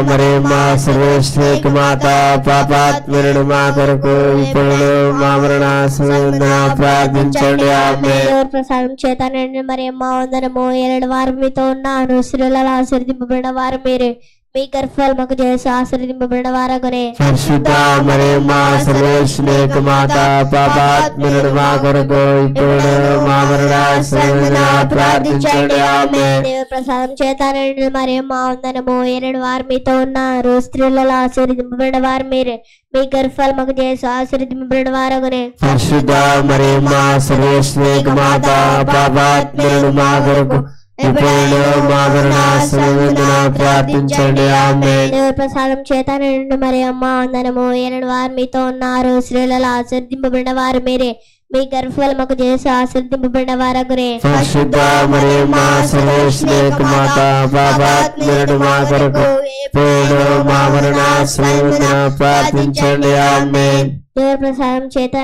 మరి మా సర్వేశ్వరికి మాత పాపాత్మరుడు మా కొరకు ఇప్పుడు మా మరణ ప్రార్థించండి ప్రసాదం చేత నిండిన మరి మా వందనము ఏడు వారు మీతో ఉన్నాను స్త్రీలలో ఆశీర్దింపబడిన వారు మీరే మీ గర్భాలు మాకు చేసి ఆశీర్దింపబడిన వారగునే పరిశుద్ధ మరి మా సర్వేశ్వరికి మాత పాపాత్మరుడు మా కొరకు ఇప్పుడు మా మరణ ప్రార్థించండి ప్రసాదం చేత నిండిన మరి మా వందనము ఏడు వారు మీతో ఉన్నారు స్త్రీలలో ఆశీర్దింపబడిన వారు మీరే మీ గర్భాలు మాకు చేసి ఆశీర్దింపబడిన వారగునే పరిశుద్ధ మరి మా సర్వేశ్వరికి మాత పాపాత్మరుడు మా కొరకు సమయంలో ప్రార్థించండి. ప్రసాదం చేత నిండి మరి అమ్మ వందనము. ఏడు వారు మీతో ఉన్నారు. స్త్రీలలో ఆశీర్దింపబడిన వారు మీరే. మీ గర్భాలు మాకు చేసి ఆశీర్దింపబడిన వారగునే పరిశుద్ధ మా సర్వేశ్వరికి మాత పాపాత్మరుడు మా కొరకు ఇప్పుడు మా మరణ సమయంలో ప్రార్థించండి. ఆమె దేవుని ప్రసాదం చేత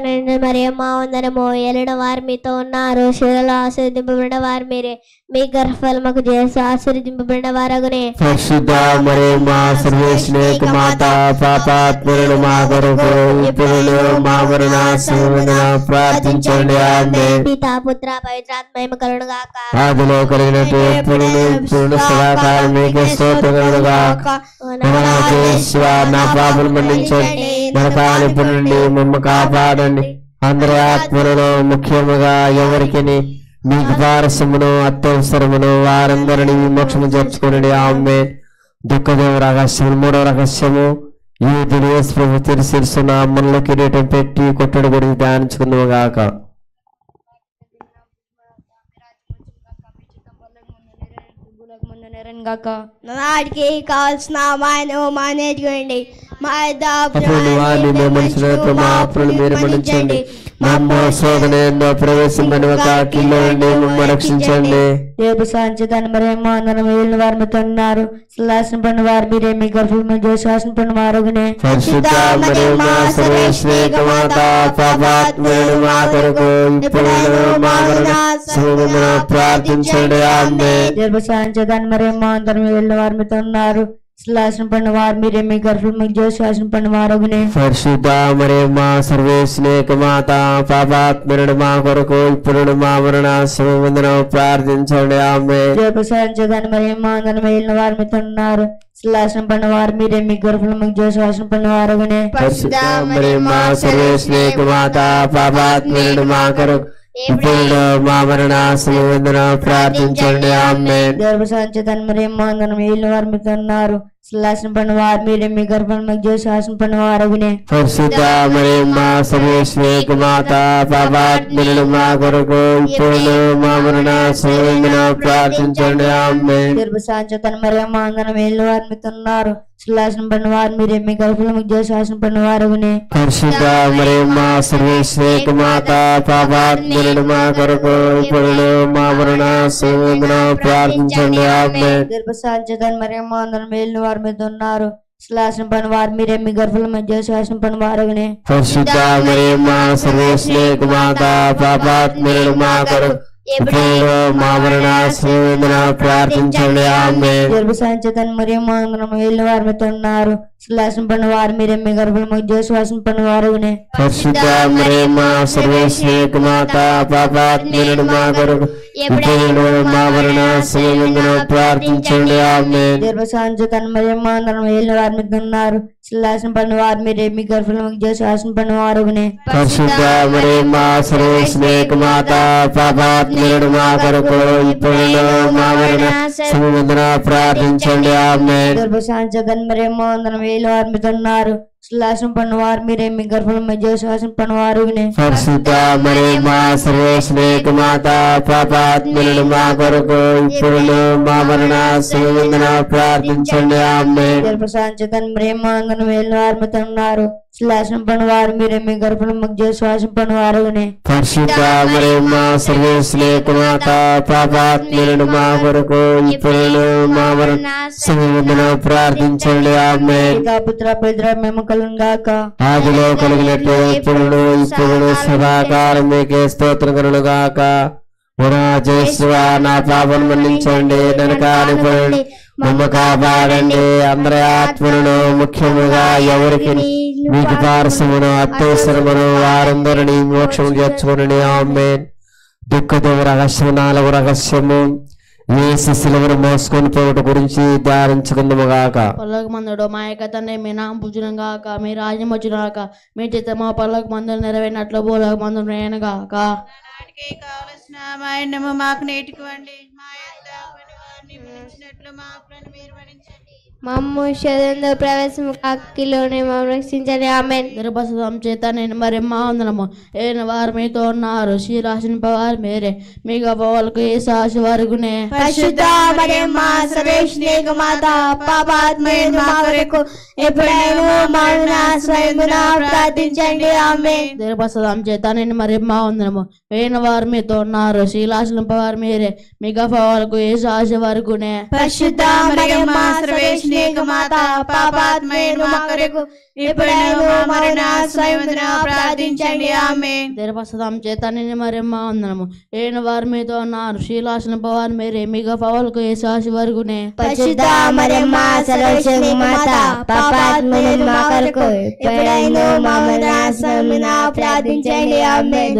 మరి అమ్మ వందనము. ఏలిన వారు మీతో ఉన్నారు. స్త్రీలలో ఆశీర్దింపబడిన వారు మీరే. మీ గర్భాలు మాకు చేసి ఆశీర్దింపబడిన వారగునే. పరిశుద్ధ మరి మా సర్వేశ్వరికి మాత పాపాత్మరుడు మా కొరకు ఇప్పుడు మా మరణ ప్రార్థించండి. ఆమె పితా పుత్ర పవిత్రాత్మయమ కరుణ గాక ఆదిలో కలిగినట్టు ఎప్పుడు ఇప్పుడు సదాకాలం మీకే స్తోత్రములుగా శివ నా పాపలు మన్నించండి. నరకాలు ఇప్పుడు నుండి మమ్మ కాపాడండి. అందరి ఆత్మలలో ముఖ్యముగా ఎవరికి మీకు పారసమును అత్యవసరమును వారందరినీ మోక్షము చేర్చుకుని ఆమె దుఃఖదేవ రహస్యం మూడవ రహస్యము. ఈ దినేశ్ ప్రభు తెలిసిరుస్తున్న అమ్మల్లో కిరీటం పెట్టి కొట్టడి గురించి ధ్యానించుకుందాము గాక. నాడికి కావాల్సిన మాయను మానేసుకోండి మా అప్పుడు వారిని మా మీరు మన్నించండి. మా అమ్మ శోధన ఎందో ప్రవేశింపని ఒక కిలో నుండి మమ్మ రక్షించండి. రేపు సాంచేదాన్ని మరేమో అందరం వారి మీద ఉన్నారు. శ్లాసన పడిన వారు మీరే మీ గర్భం మీద శ్వాసన పడిన వారుగునే. పరిశుద్ధ మరియు మా సర్వేశ్వేక మాత పాపాత్మయుడు మా కొరకు ఇప్పుడు మా మరణ సమయమున ప్రార్థించండి. ఆమె రేపు మరేమో అందరం వీళ్ళని వారి మీద ఉన్నారు. శ్లాసన పడిన వారు మీరే మీ గర్భం మీద శ్వాసన పడిన వారుగునే పరిశుద్ధ మరియు మా సర్వేశ్వేక మాత పాపాత్మయుడు మా కొరకు ఇప్పుడు మా మరణ సమయమున ప్రార్థించండి ఆమె రేపు సాంచేదాన్ని మరేమో అందరం వీళ్ళని వారి మీద ఉన్నారు శ్లాసన పడిన వారు మీరే మీ గర్భం మీద శ్వాసన పడిన వారుగునే పరిశుద్ధ మరియు మా సర్వేశ్వేక మాత పాపాత్మయుడు మా కొరకు ఇప్పుడు మా ప్రార్థించండి. ఆమె గర్భ సంచేతాన్ని మరేమో అందరం వీళ్ళని వారి మీద ఉన్నారు శ్లాసన పడిన వారు మీరే మీ గర్భం పరిశుద్ధ మా సర్వేశ్వేక మాత పాపాత్మయుడు మా కొరకు ఇప్పుడు మా మరణ సమయమున ప్రార్థించండి. ఆమె వీళ్ళు వారి ఉన్నారు శ్లాసన పడిన వారు మీరే మీ గర్భంలో ముగ్గు శ్వాసన పడిన పరిశుద్ధ మరియు మా సర్వేశ్వేక మాత పాపాత్మయుడు మా కొరకు ఇప్పుడు మా మరణ సమయమున ప్రార్థించండి ఆమె గర్భ సాంచేతను మరేమో అందరం వారి మీద ఉన్నారు శ్లాసన పడిన వారు మీరే మీ గర్భంలో మధ్య శ్వాసన పడిన వారుగునే పరిశుద్ధ మరియు మా సర్వేశ్వేక మాత పాపాత్మయుడు మా కొరకు ఇప్పుడు మా మరణ సమయమున ప్రార్థించండి. ఆమె గర్భ సాంచేతను మరేమో అందరం వీళ్ళు వారి ఉన్నారు. పడిన వారు మీరే మీ గర్భంలో మధ్య శ్వాసన పడిన వారుగునే. పరిశుద్ధ మరియు మా సర్వేశ్వేక మాత పాపాత్మయుడు మా కొరకు మా ప్రార్థించండి. ఆమె గర్భ సాంచేతను మరేమో అందరం వారి ఉన్నారు. శ్లాసన పడిన వారు మీరే. మీ పడిన మా సర్వేశ్వేక మాత మా కొరకు ప్రార్థించండి. ఆమె అందరం వారి ఉన్నారు. శ్లాసన పడిన వారు మీరే మీ గర్భంలో మధ్య శ్వాసన పడిన వారుగునే పరిశుద్ధ మరియు మా సర్వేశ్వేక మాత పాపాత్మయుడు మా కొరకు ఇప్పుడు మా మరణ సమయమున ప్రార్థించండి ఆమె గర్భ సాంచేతను మరేమో అందరం వీళ్ళు వారి మీద ఉన్నారు శ్లాసన పడిన వారు మీరే మీ గర్భంలో మధ్య శ్వాసన పడిన వారుగునే పరిశుద్ధ మరియు మా కొరకు ఇప్పుడు మా సమయమున ప్రార్థించండి. ఆమె పుత్ర పవిత్ర మేము కలుగాక ఆదిలో కలిగినట్టు ఇప్పుడు ఇప్పుడు సదాకాలం మీకే స్తోత్రం కలుగాక నా నా పాపను మన్నించండి నన్ను కానిపోయండి మమ్మ కాపాడండి. అందరి ఆత్మలను ముఖ్యముగా ఎవరికి మీకు పారసమును అత్యవసరమును వారందరినీ మోక్షం చేర్చుకుని ఆమె దుఃఖదేవ రహస్యము నాలుగు రహస్యము ఏ శిశులను మోసుకొని పోవట గురించి ధ్యానించుకుందాము గాక పల్లక మందుడు మా యొక్క తండ్రి మీ నామ పూజనం గాక మీ రాజ్యం వచ్చిన గాక మీ చేత మా పల్లక మందులు నెరవేరినట్లు పోలక మందులు నేను గాక కావలసిన మా ఎన్నము మాకు నేటికివ్వండి మా మమ్ము శరీరంలో ప్రవేశం అక్కిలోనే మమ్మల్ని రక్షించండి. ఆమె గర్భస్థం చేత నేను మరి మా వందనము ఏను వారు మీతో ఉన్నారు. శ్రీరాసిన పవారు మీరే. మీ గొప్పవాళ్ళకు ఏ సాసి వరకునే. పరిశుద్ధ మరియమ్మ సర్వేశ్వరేక మాత మా ఎప్పుడైనా స్వయమున ప్రార్థించండి. ఆమె గర్భస్థం చేత నేను మరి మా వందనము ఏను వారు మీతో ఉన్నారు. శ్రీలాసిన పవారు మీరే. మీ గొప్పవాళ్ళకు ఏ సాసి వరకునే పరిశుద్ధ మరియమ్మ సర్వేశ్వరేక మాత మా కొరకు మరణ ప్రార్థించండి. ఆమె వందనము. వారు మీతో ఉన్నారు. శ్రీలాసిన పవారు మీరే. మీ గొప్పవాళ్ళకు ఏ సాసి వరకునే పరిశుద్ధ మరియమ్మ సర్వేశ్వరేక మాత కొరకు మరణ ప్రార్థించండి. ఆమె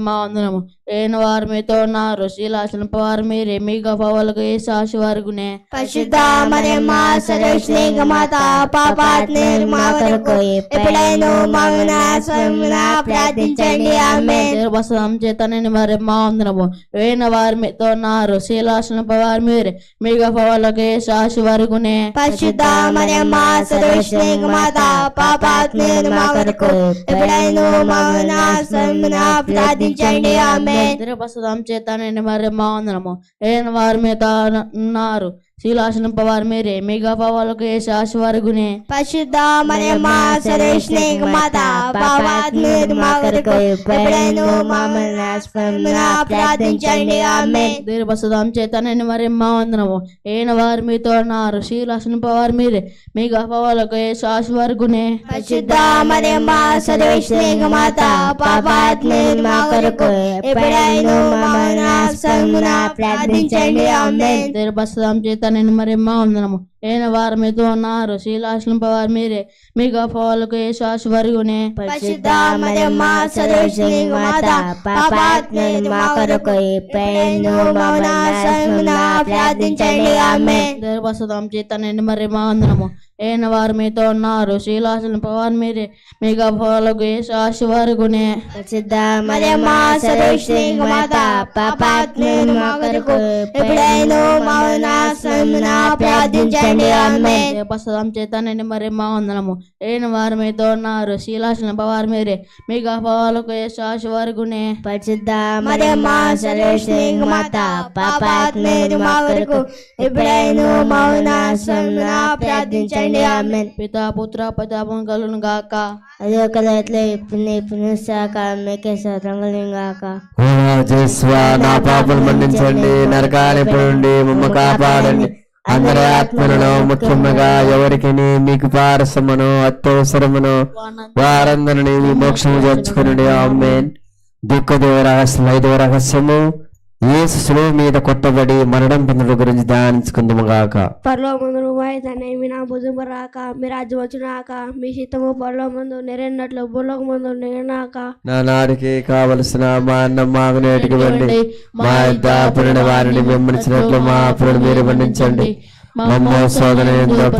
మా వందనము. ఏను వారు మీతో శ్రీలాసిన పవారు మీరే మీ గొప్పవాళ్ళకు ఏ సాసి వరకునే పరిశుద్ధ మరియమ్మ మాత పాపాత్మయుడు మా కొరకు ఎప్పుడైనా ప్రార్థించండి. ఆమె మరి మా వందనము. ఏను వారు మీతో ఉన్నారు శ్రీలాసిన పవారు మీరే మీ గొప్పవాళ్ళకు ఏ పరిశుద్ధ మరియమ్మ సర్వేశ్వరేక మాత మా కొరకు ఎప్పుడైనా స్వయమున ప్రార్థించండి. ఆమె గర్భస్థం చేత నేను మరి మా వందనము వారి వారు మీతో ఉన్నారు శ్రీలాసిన పవారు మీరే మీ గొప్పవాళ్ళకు ఏ సాసి వరకునే పరిశుద్ధ మరియమ్మ సర్వేశ్వరేక మాత మా కొరకు ఎప్పుడైనా మరణ స్వయమున ప్రార్థించండి. ఆమె దీర్ఘపసదం చేత నేను మరి మా వందనము. ఏన వారు మీతో ఉన్నారు. శ్రీలక్ష్మణ పవారు మీరే. మీ గొప్పవాళ్ళకు ఏ సాసి వరకునే పరిశుద్ధ మరియమ్మ సర్వేశ్వరేక మాత పాపాత్మయుడు మా కొరకు ఎప్పుడైనా మరణ స్వయమున ప్రార్థించండి. ఆమె దీర్ఘపసదం చేత నేను మరి మా వందనము. ఏన వారు మీతో ఉన్నారు శ్రీలక్ష్మణ పవారు మీరే మీ గొప్పవాళ్ళకు ఏ సాసి వరకునే పరిశుద్ధ మరియమ్మ సర్వేశ్వరేక మాత పాపాత్మయుడు మా కొరకు ఎప్పుడైనా మరణ స్వయమున ప్రార్థించండి. ఆమె దీర్ఘపసదం చేత నేను మరి మా వందనము. ఏన వారు మీతో ఉన్నారు శ్రీలక్ష్మణ పవారు మీరే మీ గొప్పవాళ్ళకు ఏ సాసి వరకునే పరిశుద్ధ మరియమ్మ సర్వేశ్వరేక మాత పాపాత్మయుడు మా కొరకు ఎప్పుడైనా ప్రార్థించండి. ఆమె ప్రసాదం చేత నేను మరి మా వందనము ఏను వారు మీతో ఉన్నారు శీలాసిన పవారు మీరే మీ గొప్పవాళ్ళకు ఏ శాసి వరకునే పరిశుద్ధ మరియమ్మ సర్వేశ్వరేక మాత మా కొరకు మరణ స్వయమున ప్రార్థించండి ఆమె పితా పుత్ర ప్రతాపం కలును గాక అది ఒక దాంట్లో ఇప్పుడు ఇప్పుడు సహకారం మీకే గాక నా పాపలు మన్నించండి నరకానికి నుండి మమ్మ కాపాడండి అందరి ఆత్మలలో ముఖ్యముగా ఎవరికి మీకు పారసమును అత్యవసరమును వారందరినీ మీ చేర్చుకుని ఆమెన్. దుఃఖదేవ రహస్యం ఐదవ రహస్యము యేసు సులువు మీద కొట్టబడి మరణం పొందడం గురించి ధ్యానించుకుందాము గాక పరలో ముందు నువ్వు అయితేనే మీ నా భుజం రాక మీ రాజ్యం వచ్చినాక మీ చిత్తము పరలో ముందు నెరన్నట్లు భూలోక ముందు నెరనాక నా నాడికి కావలసిన మా అన్నం మాకు నేటికి వండి మా అప్పుడిన వారిని వెంబడించినట్లు మా అప్పులను మీరు మన్నించండి మమ్మ శోధన ఎంతో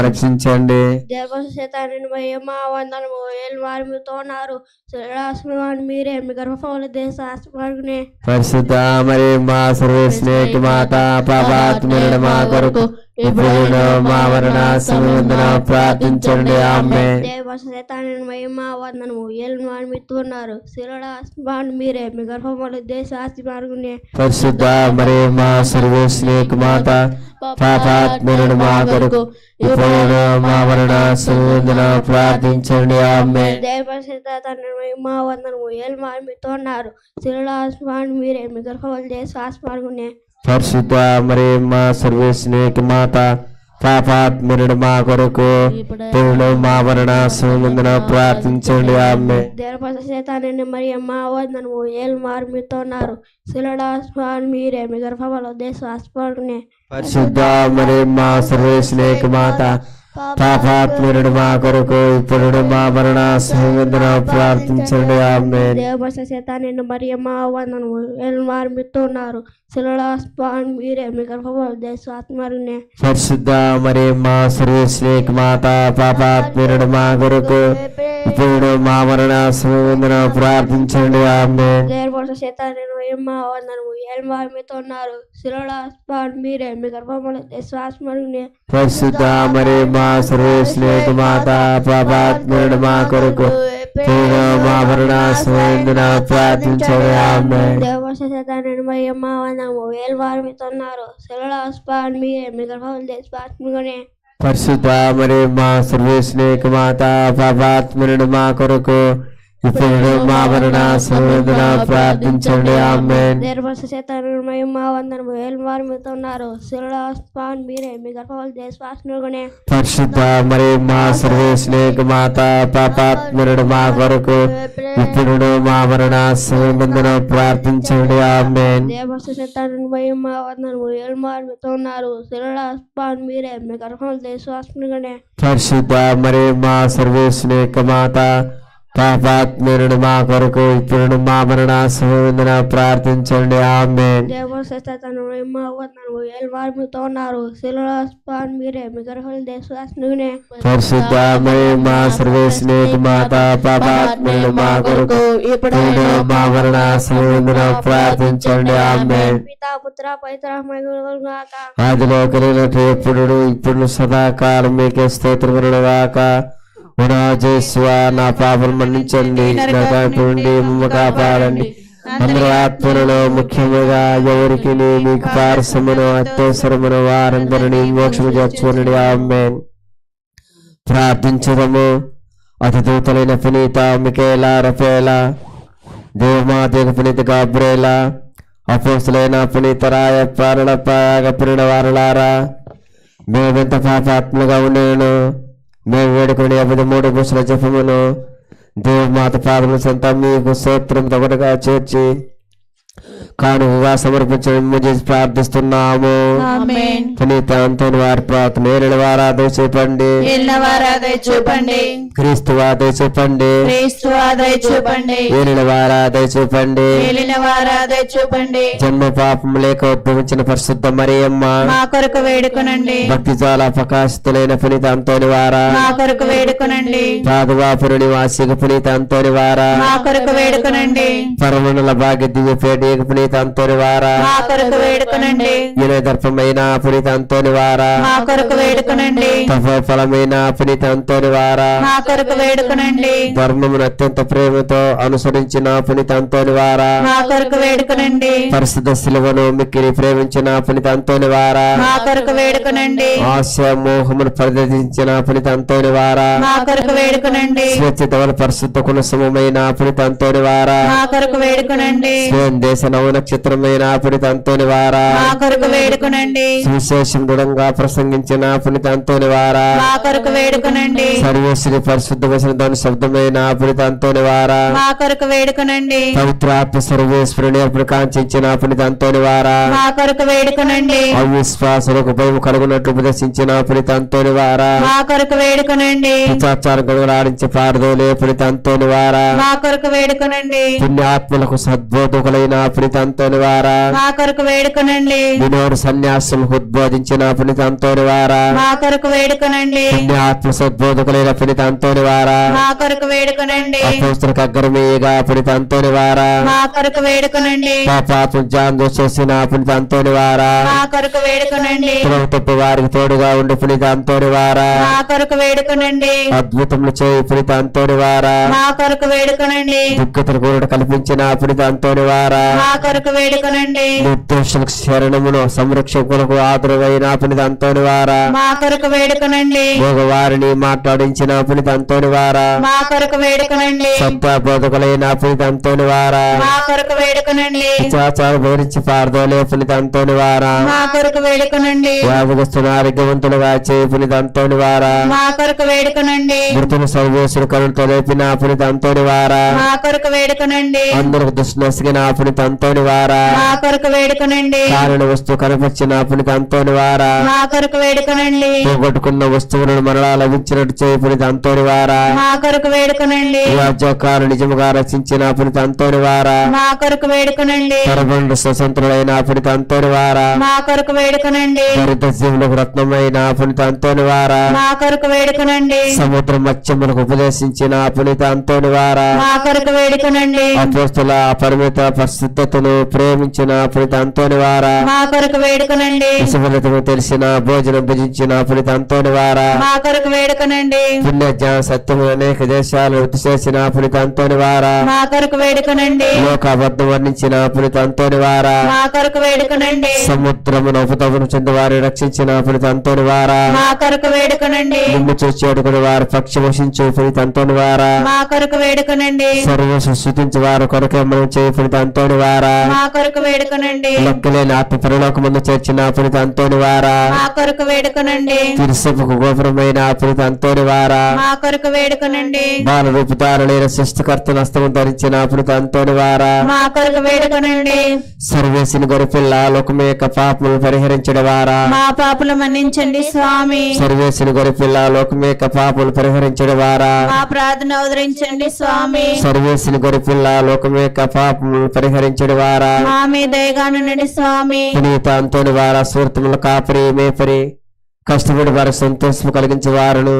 రక్షించండి. దేవశేతాన్ని వందనము వారి మీతో ఉన్నారు. శ్రీరాశ్రమాన్ని మీరే మీ పరిశుద్ధ మరి మా మాత పాపాత్మరుడు మా కొరకు ఇప్పుడు మా మరణ సమయంలో ప్రార్థించండి. ఆమె వందనము ఏళ్ళు వారి మీతో ఉన్నారు శ్రీరాశ్రమాన్ని మీరే మీ గర్భఫల దేశ ఆశ్రమాన్ని పరిశుద్ధ మరి మా సర్వేశ్వరేకి మాత పాపాత్మరుడు మా కొరకు ఇప్పుడు మా మరణ సమయంలో ప్రార్థించండి. ఆమె మహిమ వందనము ఏళ్ళు వారి మీతో ఉన్నారు శ్రీరాశ్రమాన్ని మీరే మీ గర్భఫల దేశ ఆశ్రమాన్ని పరిశుద్ధ మరి మా సర్వేశ్వరేకి మాత పాపాత్మనుడు మా కొరకు. ఇప్పుడు మా మరణ సమయందున ప్రార్థించండి. ఆమె దేవపస చేతానండి మరి అమ్మ వందనము ఏళ్ళు వారు మీతో ఉన్నారు. మీరే మీ దేశ ఆస్పాడునే పరిశుద్ధ మరి మా సర్వేశ్వరేక మాత పాపాత్మనుడు మా కొరకు. ఇప్పుడు మా మరణ ప్రార్థించండి. ఆమె దేవపస చేతానండి మరి అమ్మ వందనము ఏళ్ళు వారు మీతో ఉన్నారు. మీరే మీ గర్భఫల దేశ ఆత్మరునే పరిశుద్ధ మరి మా సర్వేశ్వరేక మాత పాపాత్మనుడు మా కొరకు ఇప్పుడు మా మరణ సమయందున ప్రార్థించండి ఆమె దేవపస చేతానండి మరి అమ్మ వందనము ఏళ్ళు వారు మీతో ఉన్నారు శిలడాస్పాన్ మీరే మీ గర్భఫల దేశ ఆత్మరునే పరిశుద్ధ మరి మా సర్వేశ్వరేక మాత పాపాత్మనుడు మా కొరకు పరిశుద్ధ మరి మా సర్వేశ్వరేక మాత పాపాత్మరుడు మా కొరకు ఇప్పుడు మా మరణ సమయందున ప్రార్థించండి ఆమె దేవశ శతాన్ని వందనము వేలు వారు మీతో ఉన్నారు శిలడాస్పాన్ మీరే మీ గర్భఫల దేశ ఆత్మరునే పరిశుద్ధ మరి మా సర్వేశ్వరేక మాత పాపాత్మనుడు మా కొరకు ఇప్పుడు మా మరణ సమయందున ప్రార్థించండి ఆమె దేవశ శతాన్ని మయమ్మ వందనము వేలు వారు మీతో ఉన్నారు శిలడాస్పాన్ మీరే మీ గర్భఫల దేశ ఆత్మరునే పరిశుద్ధ మరి మా సర్వేశ్వరేక మాత పాపాత్మనుడు మా కొరకు ఇప్పుడు మా మరణ ప్రార్థించండి. ఆమె ఉన్నారు. మీరే. మీ పరిశుద్ధ మరి మాత మా కొరకు ఇప్పుడు మా ప్రార్థించండి. ఆమె పితా పుత్ర పవిత్రాత్మగాక ఆదిలో కలిగినట్టు ఎప్పుడు ఇప్పుడు సదాకాలం మీకే స్తోత్రములు గాక. ఉనాజేశ్వ నా పాపలు మన్నించండి నరకాపుండి కాపాడండి. అందరూ ఆత్మలలో ముఖ్యముగా ఎవరికి మీకు పారసమును అత్యవసరమును వారందరినీ మోక్షము చేర్చుకుని ఆమె ప్రార్థించదము. అతిదూతలైన పునీత మికేలా రఫేల దేవమాదేవ పునీత గాబ్రేల అపోసులైన పునీత రాయ పాలనప్ప గప్పిన వారలారా. మేమెంత పాపాత్మగా ఉండేను మేము వేడుకొని అబద్ధ మూడు బుసుల జపమును దేవమాత పాదముల సంత మీకు సూత్రం తగడగా చేర్చి కానుకగా సమర్పించడం చేసి ప్రార్థిస్తున్నాము. ఆమేన్. పునీత అంతని వారి ప్రార్థన వారా చూపండి క్రీస్తు చూపండి క్రీస్తు చూపండి ఏలిన వారా ఏలిన చూపండి జన్మ పాపం లేక ఉద్భవించిన పరిశుద్ధ మరియమ్మ. మా కొరకు వేడుకొనండి. భక్తి చాలా ప్రకాశితులైన పునీత అంతోని వారా. మా కొరకు వేడుకొనండి. పాదువాపురు నివాసిక పునీత అంతోని వారా. మా కొరకు వేడుకొనండి. పరమణుల భాగ్య దివ్య పేట పునీత అంతోని వారా మా కొరకు వేడుకొనండి. దర్పమైన వారా మా కొరకు వేడుకొనండి. తపోఫలమైన వారా మా కొరకు వేడుకొనండి. ధర్మమును అత్యంత ప్రేమతో అనుసరించిన పునీత అంతోని వారా మా కొరకు వేడుకొనండి. పరిశుద్ధ శిలువను మిక్కిలి ప్రేమించిన పునీత అంతోని వారా మా కొరకు వేడుకొనండి. ఆశ మోహమును ప్రదర్శించిన పునీత అంతోని వారా మా కొరకు వేడుకొనండి. స్వేచ్ఛతవల పరిశుద్ధ కులసమైన పునీత అంతోని వారా మా కొరకు వేడుకొనండి. స్వేన్ దేశ నవ నక్షత్రమైన అంతోని వారా. కొరకు వేడుకొనండి. సువిశేషం దృఢంగా ప్రసంగించిన అంతోని వారా. కొరకు వేడుకొనండి. సర్వేశ్వరి పరిశుద్ధ వసంతాన్ని శబ్దమైన అంతోని వారా. కొరకు వేడుకొనండి. పవిత్ర ఆత్మ సర్వేశ్వరుని అప్పుడు కాంక్షించిన అంతోని వారా. కొరకు వేడుకొనండి. అవిశ్వాసులకు భయం కలుగునట్లు ఉపదేశించిన అంతోని వారా. కొరకు వేడుకొనండి. పిచాచారం గడుగులాడించే అంతోని వారా. కొరకు వేడుకొనండి. పుణ్యాత్మలకు సద్బోధకులైన పునీత అంతోని వారా మా కొరకు వేడుకొనండి. వినోడు సన్యాసం ఉద్బోధించిన పునీత అంతోని వారా మా కొరకు వేడుకొనండి. పుణ్యాత్మ సద్బోధకులైన పునీత అంతోని వారా మా కొరకు వేడుకొనండి. అపోస్తులకు అగ్రమేయగా పునీత అంతోని వారా మా కొరకు వేడుకొనండి. పాపాత్మ జాందో చేసిన పునీత అంతోని వారా మా కొరకు వేడుకొనండి. తప్పు వారికి తోడుగా ఉండి పునీత అంతోని వారా మా కొరకు వేడుకొనండి. అద్భుతములు చేయి పునీత అంతోని వారా మా కొరకు వేడుకొనండి. దుఃఖతను కూడా కల్పించిన పునీత అంతోని వారా మా కొరకు వేడుకొనండి. నిర్దోషులకు శరణమును సంరక్షకులకు ఆదరవైన పునిత అంతోని వారా. మా కొరకు వేడుకొనండి. మగవారిని మాట్లాడించిన పునిత అంతోని వారా. మా కొరకు వేడుకొనండి. బోధకులైన పునిత అంతోని వారా. మా కొరకు వేడుకొనండి. చాచాలు వివరించి పారదోలే పునిత అంతోని వారా. మా కొరకు వేడుకొనండి. వ్యాధిగ్రస్తులు ఆరోగ్యవంతులుగా చేయి పునిత అంతోని వారా. మా కొరకు వేడుకొనండి. మృతులు సర్వేశ్వరు కరుణతో లేపిన పునిత అంతోని వారా. మా కొరకు వేడుకొనండి. అందరికి దృష్టి నసిగిన పునిత అంతోని వారా. మా కొరకు వేడుకొనండి. కారణ వస్తువు కనపరిచిన పునిత అంతోని వారా. మా కొరకు వేడుకొనండి. పోగొట్టుకున్న వస్తువులను మరలా లభించినట్టు చేయి పునిత అంతోని వారా. మా కొరకు వేడుకొనండి. రాజ్యకారు నిజముగా రచించిన పునిత అంతోని వారా. మా కొరకు వేడుకొనండి. తరబండు స్వతంత్రులైన పునిత అంతోని వారా. మా కొరకు వేడుకొనండి. దరిద్ర జీవులకు రత్నమైన పునిత అంతోని వారా. మా కొరకు వేడుకొనండి. సముద్ర మత్స్యములకు ఉపదేశించిన పునిత అంతోని వారా. మా కొరకు వేడుకొనండి. అపోస్తుల పరిమిత పరిశుద్ధతను ప్రేమించిన పునిత అంతోని వారా. మా కొరకు వేడుకొనండి. విషఫలితము తెలిసిన భోజనం భుజించిన పునిత అంతోని వారా. మా కొరకు వేడుకొనండి. పుణ్య జ్ఞాన సత్యము అనేక దేశాలు వృద్ధి చేసిన పునిత అంతోని వారా. మా కొరకు వేడుకొనండి. లోకాబద్ధం వర్ణించిన పునిత అంతోని వారా. మా కొరకు వేడుకొనండి. సముద్రమును ఉపతమును చెంది వారిని రక్షించిన పునిత అంతోని వారా. మా కొరకు వేడుకొనండి. నిన్ను చూచి అడుగుని వారు పక్షి వశించు పునిత అంతోని వారా. మా కొరకు వేడుకొనండి. సర్వస్వ శృతించి వారు కొరకే మనం చేయి అంతోని వారా. మా కొరకు వేడుకొనండి. లెక్కలేని ఆత్మ పరలోకమందు చేర్చిన పునిత అంతోని వారా. మా కొరకు వేడుకొనండి. తిరుసపుకు గోపురమైన పునిత అంతోని వారా. మా కొరకు వేడుకొనండి. బాల సృష్టికర్త ధరించిన అంతోని వారా. మా కొరకు వేడుకొనండి. సర్వేసిన గొరిపిల్ల యొక్క పాపములు పరిహరించడం వారా. మా పాపులు మన్నించండి స్వామి. సర్వేసిన గొరిపిల్ల లోకమే యొక్క పాపములు పరిహరించడం వారా. మా ప్రార్థన ఉదరించండి స్వామి. సర్వేసిన గొరిపిల్ల లోకమే యొక్క పాపములు పరిహరించడం వారా. దయగానుండండి స్వామి. వారా సూర్తముల కాపరి మేపరి. కష్టపడి వారికి సంతోషము కలిగించే వారును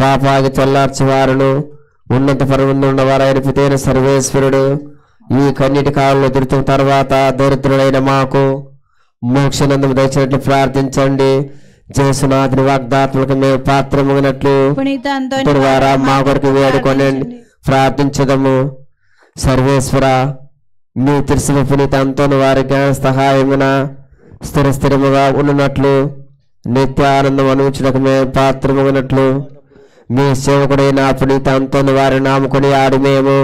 పాపాగి తెల్లార్చి వారును ఉన్నత పరమందున్న వారైన పితైన సర్వేశ్వరుడు ఈ కన్నిటి కాలంలో దురితం తర్వాత దరిద్రులైన మాకు మోక్షనందము దయచినట్లు ప్రార్థించండి. జేసునాథుని వాగ్దాత్మలకు మేము పాత్రముగినట్లు పునీత అంతోని ఇతడు వారా మా కొరకు వేడుకొనండి. ప్రార్థించదము. సర్వేశ్వర మీ తెలిసిన పునీత అంతోని వారి జ్ఞాన సహాయమున స్థిర స్థిరముగా ఉన్నట్లు నిత్య ఆనందం అనుభవించడానికి మేము పాత్రముగినట్లు. మీ సేవకుడైన పునీత అంతోని వారి నామకొని ఆడి మేము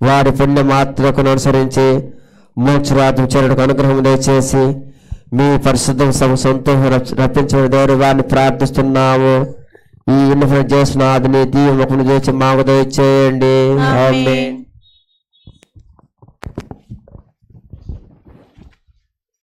వారి పుణ్య మాత్రకు అనుసరించి మోక్షరాత్మ చేరుటకు అనుగ్రహం దయచేసి మీ పరిశుద్ధం సమ సంతోషం రప్పించిన దేవుడు వారిని ప్రార్థిస్తున్నాము. ఈ విన్నపం చేసిన ఆదిని దీవముఖం చేసి మాకు దయచేయండి.